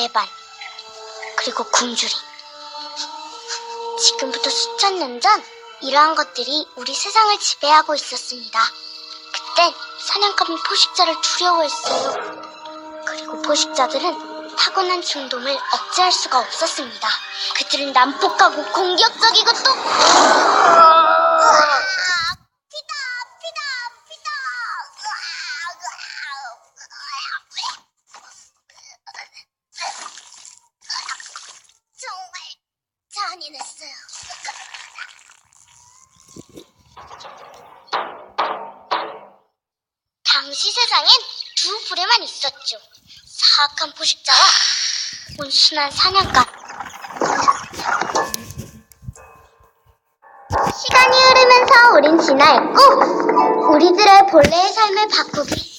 배반, 그리고 굶주림. 지금부터 수천 년 전 이러한 것들이 우리 세상을 지배하고 있었습니다. 그땐 사냥감은 포식자를 두려워했어요. 그리고 포식자들은 타고난 중동을 억제할 수가 없었습니다. 그들은 난폭하고 공격적이고 또 잔인했어요. 당시 세상엔 두 부류만 있었죠. 사악한 포식자와 온순한 사냥감. 시간이 흐르면서 우린 진화했고 우리들의 본래의 삶을 바꾸기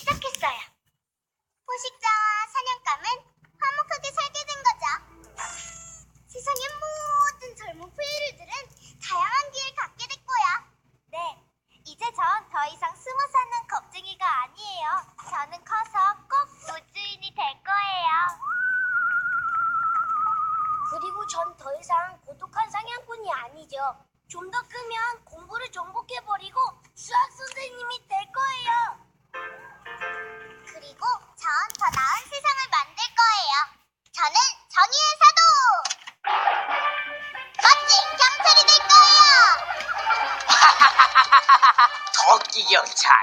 토끼 경찰?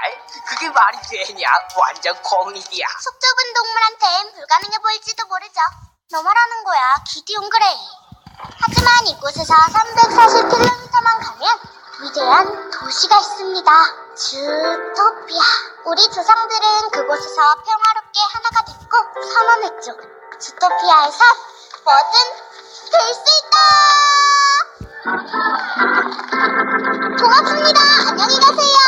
그게 말이 되냐? 완전 코미디야. 속 좁은 동물한텐 불가능해 보일지도 모르죠. 너 말하는 거야, 기디온 그레이. 하지만 이곳에서 340km만 가면 위대한 도시가 있습니다. 주토피아. 우리 조상들은 그곳에서 평화롭게 하나가 됐고 선언했죠. 주토피아에서 뭐든 될 수 있다! 고맙습니다. 안녕히 가세요.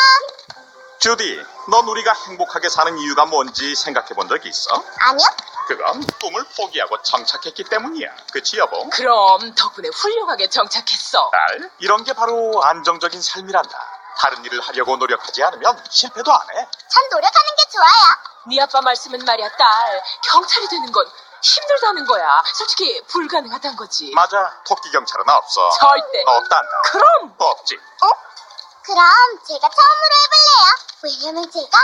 주디, 넌 우리가 행복하게 사는 이유가 뭔지 생각해 본적 있어? 아니요? 그건 꿈을 포기하고 정착했기 때문이야. 그치, 여보? 그럼 덕분에 훌륭하게 정착했어. 딸, 이런 게 바로 안정적인 삶이란다. 다른 일을 하려고 노력하지 않으면 실패도 안 해. 전 노력하는 게 좋아요. 네 아빠 말씀은 말이야, 딸. 경찰이 되는 건 힘들다는 거야. 솔직히 불가능하단 거지. 맞아, 토끼 경찰은 없어. 절대. 없단다. 그럼 없지. 어? 그럼 제가 처음으로 해볼래요. 왜냐면 제가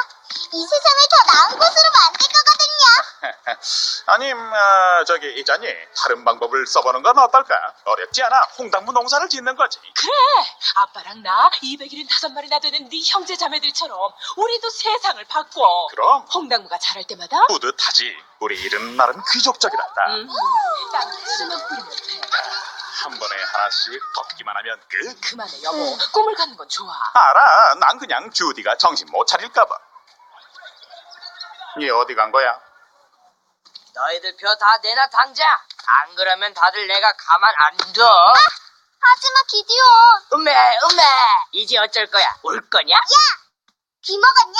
이 세상을 더 나은 곳으로 만들 거거든요. 아님, 아, 저기, 있잖니. 다른 방법을 써보는 건 어떨까? 어렵지 않아. 홍당무 농사를 짓는 거지. 그래. 아빠랑 나 275마리나 되는 네 형제 자매들처럼 우리도 세상을 바꿔. 그럼 홍당무가 자랄 때마다 뿌듯하지. 우리 일은 나름 귀족적이란다. 음, 땅에 수면 뿌리면 돼. 한 번에 하나씩 걷기만 하면 끝. 그만해 여보. 꿈을 갖는 건 좋아. 알아. 난 그냥 주디가 정신 못 차릴까봐. 얘 어디 간 거야? 너희들 표 다 내놔 당장 안 그러면 다들 내가 가만 안 둬 하지마 기디온. 음메 음메 이제 어쩔 거야 올 거냐? 비 먹었냐?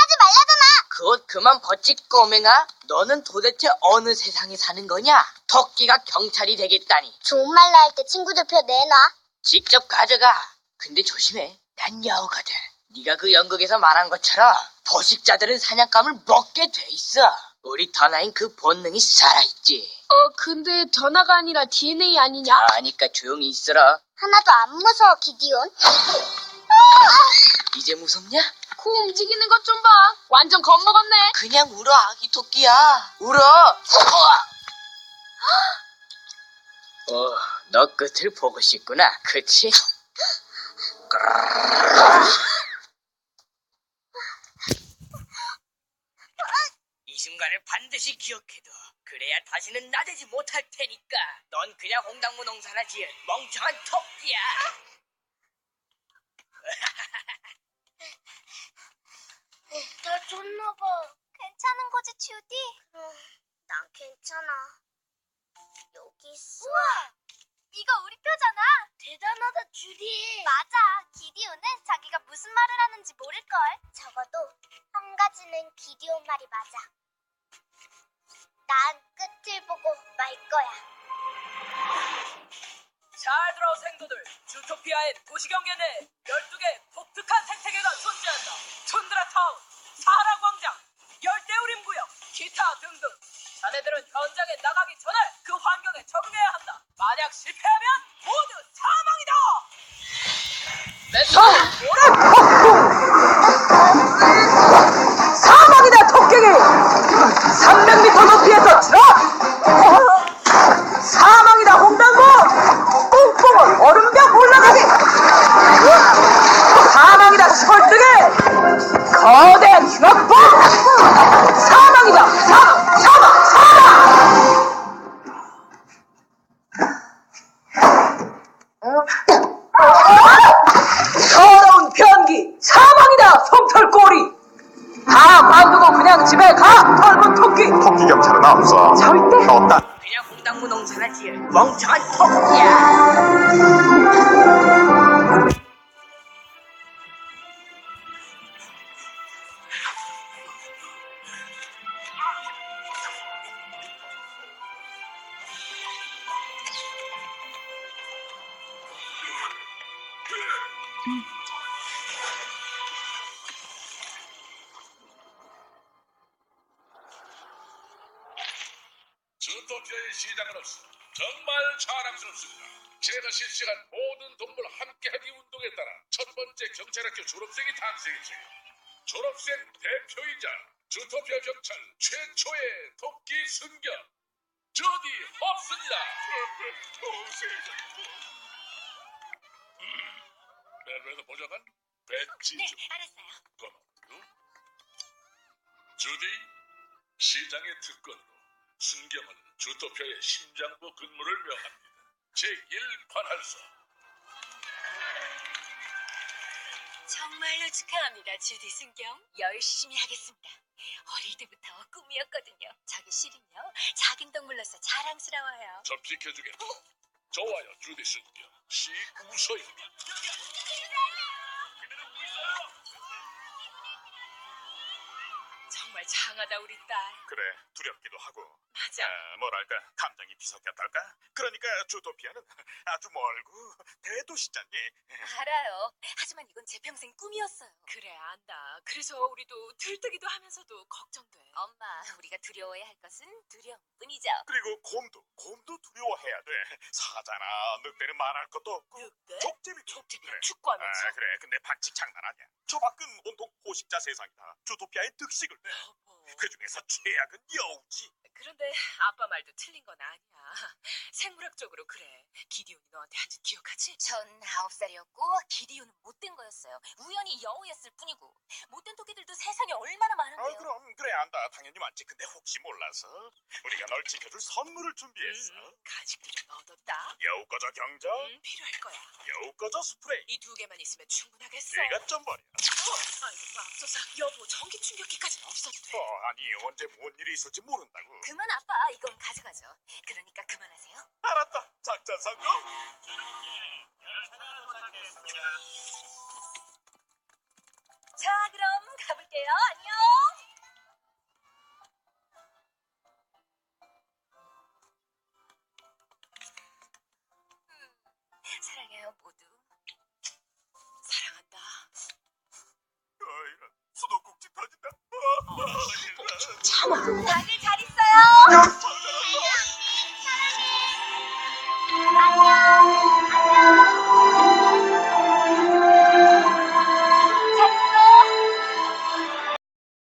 하지 말라잖아. 그옷 그만 벗지 꼬맹아 너는 도대체 어느 세상에 사는 거냐? 토끼가 경찰이 되겠다니 좋은 말로 할 때 친구들 표 내놔. 직접 가져가 근데 조심해 난 여우거든 네가 그 연극에서 말한 것처럼 포식자들은 사냥감을 먹게 돼 있어 우리 더나인 그 본능이 살아있지 어, 근데 전화가 아니라 DNA 아니냐? 아니까 조용히 있어라 하나도 안 무서워 기디온. 이제 무섭냐? 코 움직이는 것 좀 봐. 완전 겁먹었네. 그냥 울어 아기 토끼야 울어 어, 너 끝을 보고 싶구나 그치? 이 순간을 반드시 기억해둬 그래야 다시는 나대지 못할 테니까 넌 그냥 홍당무 농사나 지은 멍청한 토끼야 나 줬나 봐. 괜찮은 거지 주디? 난 괜찮아. 여기 있어. 우와, 도시경계 내 12개 토끼 경찰은 없어. 절대 없다. 그냥 홍당무 농사나 지을 멍청한 토끼야. 주 시장으로서 정말 자랑스럽습니다. 제가 실시간 모든 동물 함께하기 운동에 따라 첫 번째 경찰학교 졸업생이 탄생했어요. 졸업생 대표이자 주토피아 경찰 최초의 토끼 승격 저디 없습니다. 음, 멜로에서 보좌관 배지 좀 알았어요. 고맙고 주디 시장의 특권으로 순경은 주토피아의 심장부 근무를 명합니다. 제1관할서 정말로 축하합니다, 주디 순경. 열심히 하겠습니다. 어릴 때부터 꿈이었거든요. 저기 실은요, 작은 동물로서 자랑스러워요. 저 비켜주겠다. 좋아요, 주디 순경. 시 우서입니다. 정말 장하다 우리 딸. 그래 두렵기도 하고. 맞아. 아, 뭐랄까 감정이 뒤섞였달까? 그러니까 주토피아는 아주 멀고 대도시잖니. 알아요. 하지만 이건 제 평생 꿈이었어요. 그래 안다. 그래서 우리도 들뜨기도 하면서도 걱정돼. 엄마, 우리가 두려워해야 할 것은 두려움뿐이죠. 그리고 곰도 곰도 두려워해야 돼. 사자나 늑대는 말할 것도 없고. 늑대? 족제비 족제비랑 그래. 축구하면서 아 그래. 근데 반칙 장난 아니야 저 밖은 온통 포식자 세상이다. 주토피아의 득식을. 내 어머. 그 중에서 최악은 여우지. 그런데 아빠 말도 틀린 건 아니야. 생물학적으로 그래. 기디온이 너한테 한 짓 기억하지? 전 아홉 살이었고 기디오는 못된 거였어요. 우연히 여우였을 뿐이고. 못된 토끼들도 세상에 얼마나 아 많은데요. 그럼 그래 안다. 당연히 많지. 근데 혹시 몰라서? 우리가 널 지켜줄 선물을 준비했어 음, 가직도 좀 얻었다. 여우 꺼져 경적 음, 필요할 거야. 여우 꺼져 스프레이. 이 두 개만 있으면 충분하겠어. 이것 좀 버려. 어, 아이고 맙소사. 여보 전기 충격기까지는 없어도 돼 어, 아니 언제 뭔 일이 있을지 모른다고 그만 아빠, 이건 가져가죠. 그러니까 그만하세요. 알았다 작전 성공 자, 그럼 가볼게요. 안녕. 어,